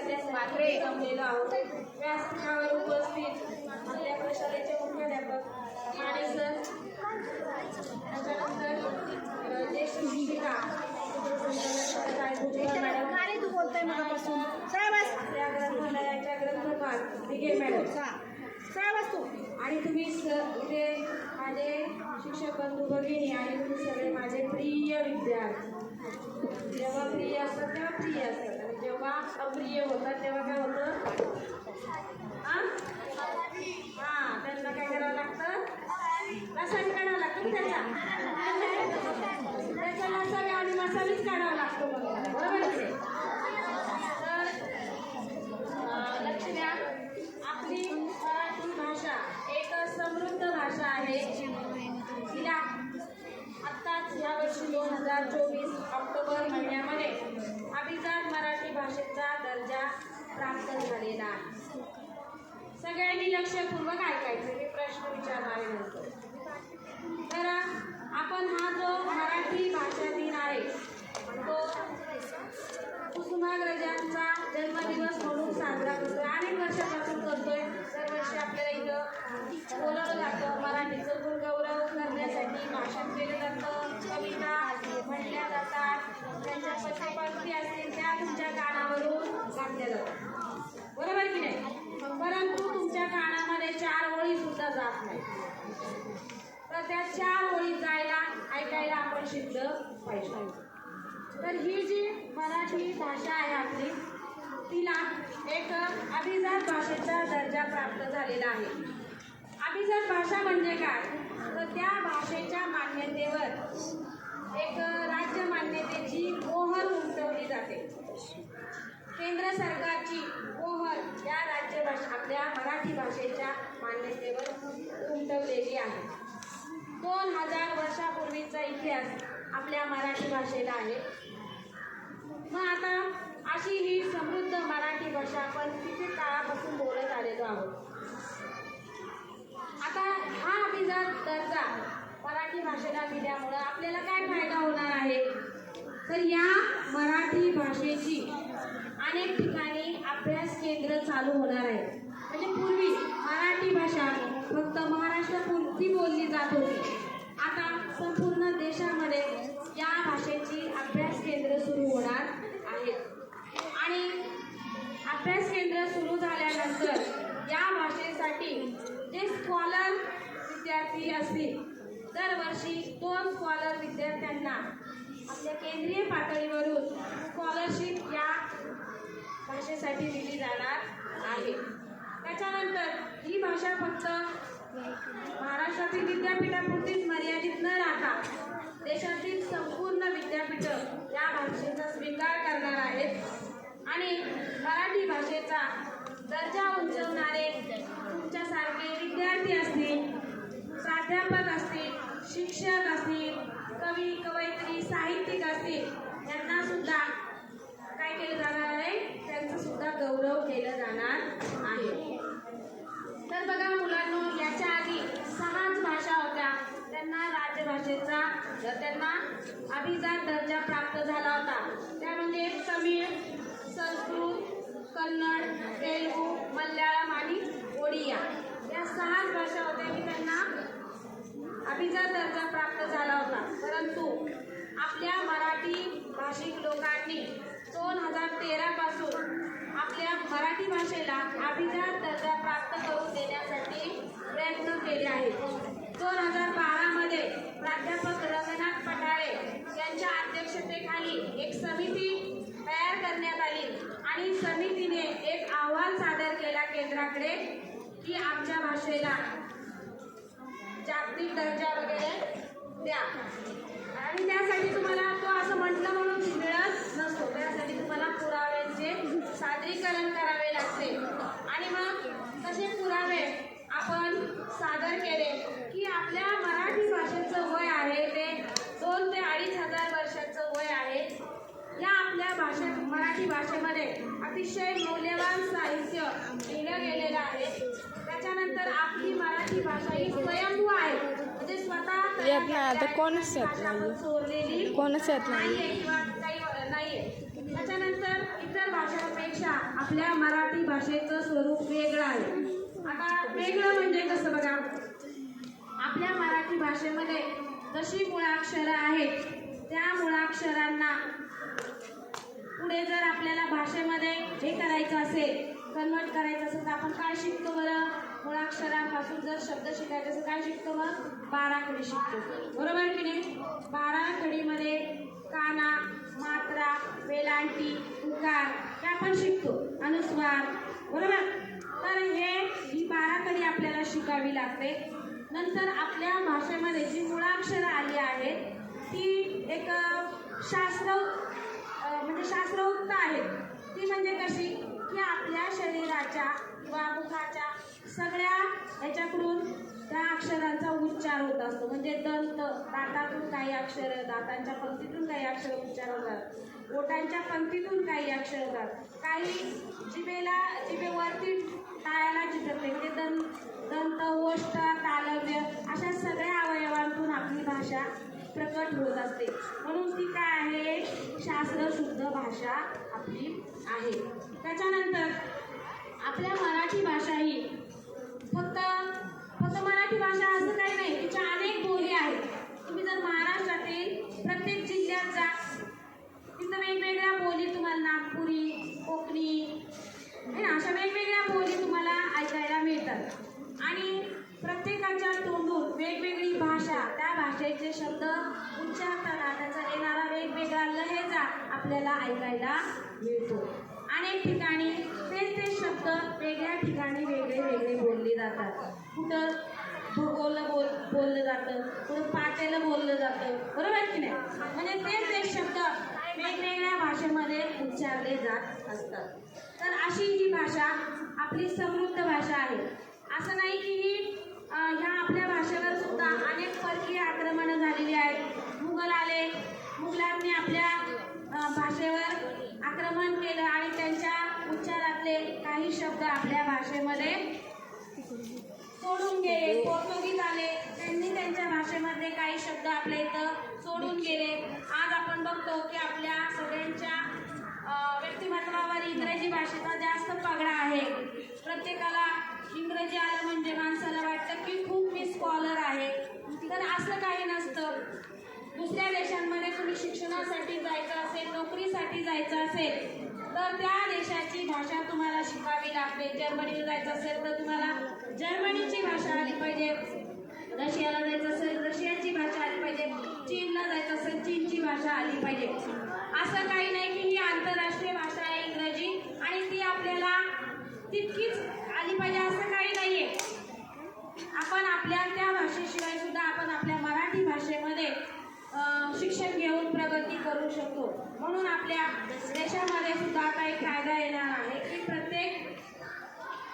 करण्यासाठी जमलेलो आहोत. व्यासपीठावर उपस्थित आपल्या प्रशालेचे मुख्याध्यापक माने सर त्याच्यानंतर ज्येष्ठ शिक्षिका तू बोलतोय बस आपल्या ग्रंथालयाच्या दिघे मॅडम. तू आणि तुम्ही स इथे माझे शिक्षक बंधू भगिनी आणि तुम्ही सगळे माझे प्रिय विद्यार्थी. जेव्हा प्रिय असतात तेव्हा प्रिय असतात. आणि जेव्हा अप्रिय होतात तेव्हा काय होतं आ? हा त्यांना काय करावं लागतं रसायन काढावं लागतं ना त्याचा त्याचा लसावी आणि मसालीच काढावा लागतो मग त्याला. बरोबर आहे की नाही? तर अं, लक्ष द्या आपली मराठी भाषा एक समृद्ध भाषा आहे तिला आत्ताच यावर्षी दोन हजार चोवीस ऑक्टोबर महिन्यामध्ये अभिजात मराठी भाषेचा दर्जा प्राप्त झालेला आहे. सगळ्यांनी लक्षपूर्वक ऐकायचं मी प्रश्न विचारणार आहे नंतर तर आपण हा जो मराठी भाषा दिन आहे तो कुसुमाग्रजांचा जन्मदिवस म्हणून साजरा करतोय अनेक वर्षापासून करतोय दरवर्षी आपल्याला इथं बोलवलं जातं मराठीचं गुणगौरव करण्यासाठी भाषण केलं जातं कविता म्हणल्या जातात त्यांच्या पंक्ती असतील त्या तुमच्या कानावरून घातल्या जातात बरोबर की नाही परंतु तुमच्या कानामध्ये चार ओळी जात नाही. तर त्याच्या चार जायला ऐकायला आपण शिकलं पाहिजे. तर ही जी मराठी भाषा आहे आपली तिला एक अभिजात भाषेचा दर्जा प्राप्त झालेला आहे. अभिजात भाषा म्हणजे काय? तर त्या भाषेच्या मान्यतेवर एक राज्य मान्यतेची मोहर उमटवली जाते. केंद्र सरकारची मोहर या राज्यभाषा आपल्या मराठी भाषेच्या मान्यतेवर उमटवलेली आहे. दोन हजार वर्षापूर्वीचा इतिहास आपल्या मराठी भाषेला आहे. मग आता अशी ही समृद्ध मराठी भाषा आपण किती काळापासून बोलत आलेलो आहोत? आता हा अभिजात दर्जा मराठी भाषेला दिल्यामुळं आपल्याला काय फायदा होणार आहे? तर या मराठी भाषेची अनेक ठिकाणी अभ्यास केंद्र चालू होणार आहे. म्हणजे पूर्वी मराठी भाषा फक्त महाराष्ट्रापुरती बोलली जात होती. आता संपूर्ण देशामध्ये या भाषेची अभ्यास केंद्र सुरू होणार आहेत आणि अभ्यास केंद्र सुरू झाल्यानंतर या भाषेसाठी जे स्कॉलर विद्यार्थी असतील दरवर्षी दोन स्कॉलर विद्यार्थ्यांना आपल्या केंद्रीय पातळीवरून स्कॉलरशिप या भाषेसाठी दिली जाणार आहे. त्याच्यानंतर ही भाषा फक्त महाराष्ट्रातील विद्यापीठापुरतीच मर्यादित न राहता देशातील संपूर्ण विद्यापीठं या भाषेचा स्वीकार करणार आहेत. आणि मराठी भाषेचा दर्जा उंचवणारे तुमच्यासारखे विद्यार्थी असतील प्राध्यापक असतील शिक्षक असतील कवी कवयित्री साहित्यिक असतील यांना सुद्धा काय केलं जाणार आहे? त्यांचा सुद्धा गौरव केला जाणार आहे. तर बघा मुलांनो याच्या आधी सहाच भाषा होत्या. त्यांना राजभाषेचा त्यांना अभिजात दर्जा प्राप्त झाला होता. त्या म्हणजे तमिळ संस्कृत कन्नड तेलगू मल्याळम आणि ओडिया या सहाच भाषा होत्या की त्यांना अभिजात दर्जा प्राप्त झाला होता. परंतु आपल्या मराठी भाषिक लोकांनी दोन हजार तेरापासून आपल्या मराठी भाषेला अभिजात दर्जा प्राप्त करून देण्यासाठी प्रयत्न केले आहेत. दोन हजार बारामध्ये प्राध्यापक रंगनाथ पटाळे यांच्या अध्यक्षतेखाली एक समिती तयार करण्यात आली आणि समितीने एक अहवाल सादर केला केंद्राकडे की आमच्या भाषेला जागतिक दर्जा वगैरे द्या. आणि त्यासाठी तुम्हाला तो असं म्हटलं म्हणून मिळत नसतो. त्यासाठी तुम्हाला पुराव्यांचे सादरीकरण करावे लागते. आणि मग तसे पुरावे आपण सादर केले की आपल्या मराठी भाषेचं वय आहे ते दोन ते अडीच हजार वर्षाचं वय आहे. या आपल्या भाषे मराठी भाषेमध्ये अतिशय मौल्यवान साहित्य लिहिलं गेलेलं आहे. त्याच्यानंतर आपली मराठी भाषा ही स्वयंभू आहे. येत नाही आता कोणच येत नाही. कोणच येत नाही त्याच्यानंतर इतर भाषांपेक्षा आपल्या मराठी भाषेचं स्वरूप वेगळं आहे. आता वेगळं म्हणजे कसं बघा? आपल्या मराठी भाषेमध्ये जशी मुळाक्षरं आहेत त्या मुळाक्षरांना पुढे जर आपल्याला भाषेमध्ये हे करायचं असेल कन्वर्ट करायचं असेल तर आपण काय शिकतो बरं? मुळाक्षरांपासून जर शब्द शिकायचे असेल काय शिकतो मग? बाराखडी शिकतो. बरोबर की नाही? बाराखडीमध्ये काना मात्रा वेलांटी उकार हे आपण शिकतो. अनुस्वार. बरोबर? तर हे ही बाराखडी आपल्याला शिकावी लागते. नंतर आपल्या भाषेमध्ये जी मुळाक्षरं आली आहेत ती एक शास्त्र म्हणजे शास्त्रोक्त आहेत. ती म्हणजे कशी? की आपल्या शरीराच्या किंवा मुखाच्या सगळ्या ह्याच्याकडून त्या अक्षरांचा उच्चार होत असतो. म्हणजे दंत दातातून काही अक्षर दातांच्या पंक्तीतून काही अक्षर उच्चार होतात. ओठांच्या पंक्तीतून काही अक्षर होतात. काही जिभेला जिभेवरती टाळ्याला चित्रते ते दंत दंत ओष्ठ तालव्य अशा सगळ्या अवयवांतून आपली भाषा प्रकट होत असते. म्हणून ती काय आहे? शास्त्रशुद्ध भाषा आपली आहे. त्याच्यानंतर आपल्या मराठी भाषा ही फक्त फक्त मराठी भाषा असं काही नाही तिच्या अनेक बोली आहेत. तुम्ही जर महाराष्ट्रातील प्रत्येक जिल्ह्यात जा तिथं वेगवेगळ्या बोली तुम्हाला नागपुरी कोकणी है ना अशा वेगवेगळ्या बोली तुम्हाला ऐकायला मिळतात. आणि प्रत्येकाच्या तोंडून वेगवेगळी भाषा त्या भाषेचे शब्द उच्चारताना त्याचा येणारा वेगवेगळा लहेजा आपल्याला ऐकायला मिळतो. अनेक ठिकाणी तेच तेच शब्द वेगळ्या ठिकाणी वेगळे वेगळे बोलले जातात. कुठं भूगोल बोल बोललं जातं कुठं पातेलं बोललं जातं बरोबर की नाही? म्हणजे तेच ते शब्द वेगवेगळ्या भाषेमध्ये उच्चारले जात असतात. तर अशी ही भाषा आपली समृद्ध भाषा आहे. असं नाही की ही अं, ह्या आपल्या भाषेवर सुद्धा अनेक परकीय आक्रमणं झालेली आहेत मुघल आले मुघलांनी आपल्या अं, भाषेवर आक्रमण केलं आणि त्यांच्या उच्चारातले काही शब्द आपल्या भाषेमध्ये सोडून गेले. पोर्तुगीज आले. त्यांनी त्यांच्या भाषेमध्ये काही शब्द आपल्या इथं सोडून गेले. आज आपण बघतो की आपल्या सगळ्यांच्या व्यक्तिमत्वावर इंग्रजी भाषेचा जास्त पगडा आहे. प्रत्येकाला इंग्रजी आलं म्हणजे माणसाला वाटतं की खूप मी स्कॉलर आहे. तर असं काही नसतं. दुसऱ्या देशांमध्ये तुम्ही शिक्षणासाठी जायचं असेल नोकरीसाठी जायचं असेल तर त्या देशाची भाषा तुम्हाला शिकावी लागते. जर्मनीला जायचं असेल तर तुम्हाला जर्मनीची भाषा आली पाहिजे. रशियाला जायचं असेल रशियाची भाषा आली पाहिजे. चीनला जायचं असेल चीनची भाषा आली पाहिजे. असं काही नाही की ही आंतरराष्ट्रीय भाषा आहे इंग्रजी आणि ती आपल्याला तितकी आली पाहिजे असं काही नाहीये आपण आपल्या त्या भाषेशिवाय सुद्धा आपण आपल्या मराठी भाषेमध्ये अ, शिक्षण घेऊन प्रगती करू शकतो. म्हणून आपल्या देशामध्ये सुद्धा एक कायदा येणार आहे की प्रत्येक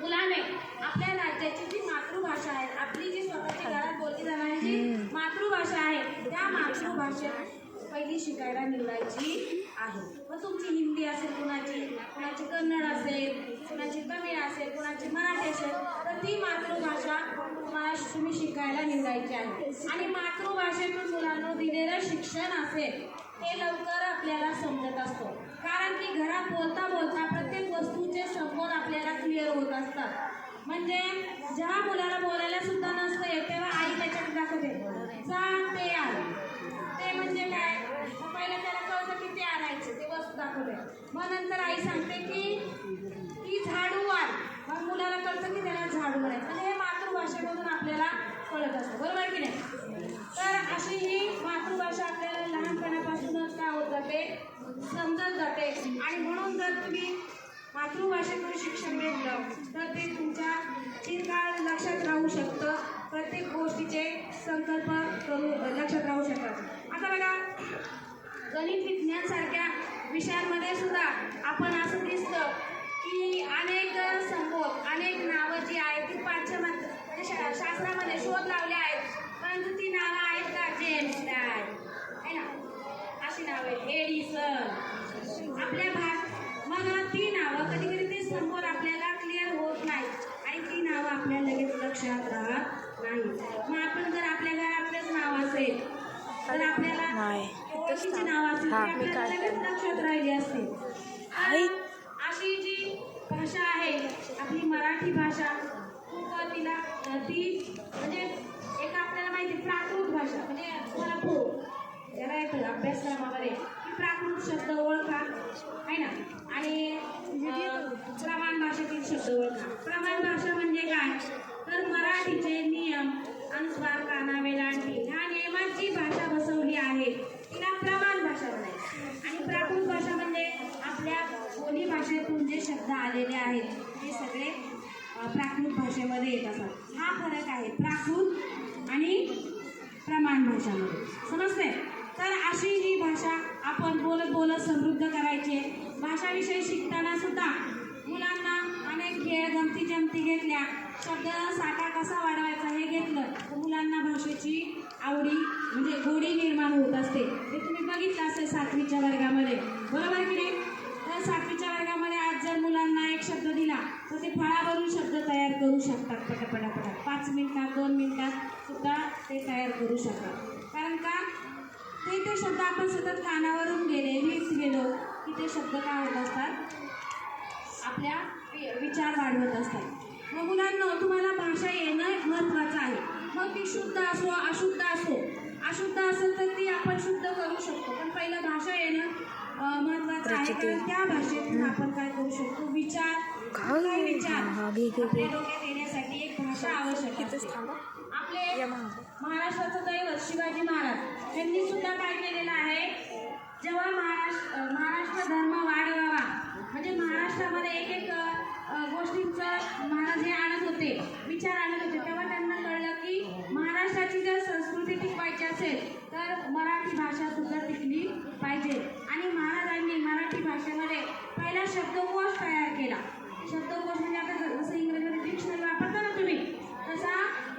मुलाने आपल्या राज्याची जी मातृभाषा आहे आपली जी स्वतःची घरात बोलली जाणारी जी मातृभाषा आहे त्या मातृभाषेत पहिली शिकायला निवडायची आहे. मग तुमची हिंदी असेल कुणाची कुणाची कन्नड असेल कुणाची तमिळ असेल कुणाची मराठी असेल तर ती मातृभाषा तुम्हाला तुम्ही शिकायला निवडायची आहे. आणि मातृभाषेतून मुलांना दिलेलं शिक्षण असेल हे लवकर आपल्याला समजत असतो. कारण की घरात बोलता बोलता प्रत्येक वस्तूचे संबोध आपल्याला क्लिअर होत असतात. म्हणजे जेव्हा मुलाला बोलायला सुद्धा नसतं तेव्हा आई त्याच्यात दाखवते. जा ते आलं ते म्हणजे काय? पहिलं त्याला कळतं की ते आणायचं ते वस्तू दाखवते. मग नंतर आई सांगते की ती झाडू आण. मग मुलाला कळतं की त्याला झाडू आणायचं. म्हणजे हे मातृभाषेमधून आपल्याला कळत असतं. बरोबर की नाही? तर अशी ही मातृभाषा आपल्याला लहानपणापासूनच काय होत जाते समजत जाते आणि म्हणून जर तुम्ही मातृभाषेतून शिक्षण घेतलं तर ते तुमच्या दीर्घकाळ लक्षात राहू शकतं प्रत्येक गोष्टीचे संकल्प करू लक्षात राहू शकतात आता बघा गणित विज्ञान सारख्या विषयांमध्ये सुद्धा आपण असं दिसतं की अनेक संबोध अनेक नावं जी आहेत ती पाठ्यमंत्र म्हणजे शा- शास्त्रामध्ये शोध लावले आहेत. परंतु ती नावं आहेत का? जेम्स लॅब है ना? अशी नावं आहेत. एडिसन. आपल्या भाग मग ती नावं कधी कधी ते समोर आपल्याला क्लिअर होत नाही आणि ती नावं आपल्या लगेच लक्षात राहत नाही मग आपण जर आपल्या घरातलेच नाव असेल तर आपल्याला. ओळखीचे नाव असेल आपल्याला लगेच लक्षात राहिली असते आहे. अशी जी भाषा आहे आपली मराठी भाषा खूप तिला अ, ती म्हणजे एक आपल्याला माहिती आहे, प्राकृत भाषा म्हणजे तुम्हाला पो याला येतं अभ्यासक्रमामध्ये की प्राकृत शब्द ओळखा आहे ना आणि अ, प्रमाण भाषेतील शब्द ओळखा प्रमाण भाषा म्हणजे काय तर मराठीचे नियम अनुस्वार काना वेलांटी ह्या नियमात जी भाषा बसवली आहे तिला प्रमाण भाषा म्हणायची आणि प्राकृत भाषा म्हणजे आपल्या बोली भाषेतून जे शब्द आलेले आहेत ते सगळे अ, प्राकृत भाषेमध्ये येत असतात. हा फरक आहे प्राकृत आणि प्रमाण भाषामध्ये. समजते तर अशी ही भाषा आपण बोलत बोलत समृद्ध करायची आहे भाषाविषयी शिकताना सुद्धा मुलांना अनेक खेळ गमती जमती घेतल्या शब्द साठा कसा वाढवायचा हे घेतलं तर मुलांना भाषेची आवडी म्हणजे गोडी निर्माण होत असते. हे तुम्ही बघितलं असेल सातवीच्या वर्गामध्ये. बरोबर की नाही? मुलांना एक शब्द दिला तर ते फळावरून शब्द तयार करू शकतात. पटापटापटा पाच मिनिटात दोन मिनिटात सुद्धा ते तयार करू शकतात. कारण का? ते ते शब्द आपण सतत कानावरून गेले वीस गेलो की ते शब्द काय होत असतात? आपल्या विचार वाढवत असतात. मग मुलांना तुम्हाला भाषा येणं महत्त्वाचं आहे. मग ती शुद्ध असो अशुद्ध असो. अशुद्ध असेल तर ती आपण शुद्ध करू शकतो. पण पहिलं भाषा येणं अं, महत्त्वाचं आहे. कारण त्या भाषेतून आपण काय करू शकतो विचार काय? विचार. आपल्या डोक्यात येण्यासाठी एक भाषा आवश्यक असते आपले. महाराष्ट्राचं दैवत शिवाजी महाराज यांनी सुद्धा काय केलेलं आहे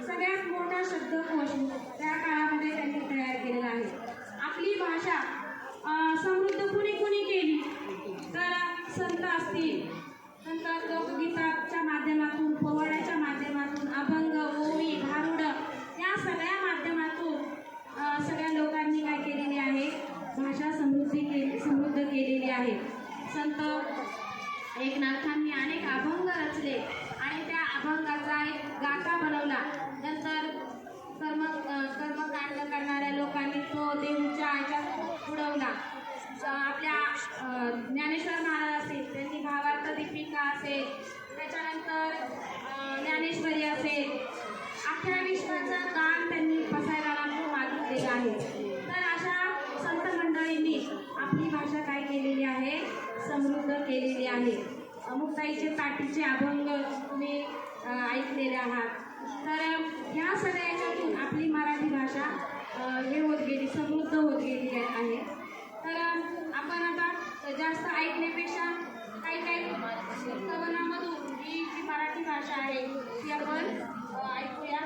सगळ्यात मोठा अभंग केलेले आहे अमुकताईचे पाठीचे अभंग तुम्ही ऐकलेले आहात. तर ह्या सगळ्या याच्यातून आपली मराठी भाषा हे होत गेली समृद्ध होत गेली आहे. तर आपण आता जास्त ऐकण्यापेक्षा काही काही कवनामधून ही जी मराठी भाषा आहे ती आपण ऐकूया.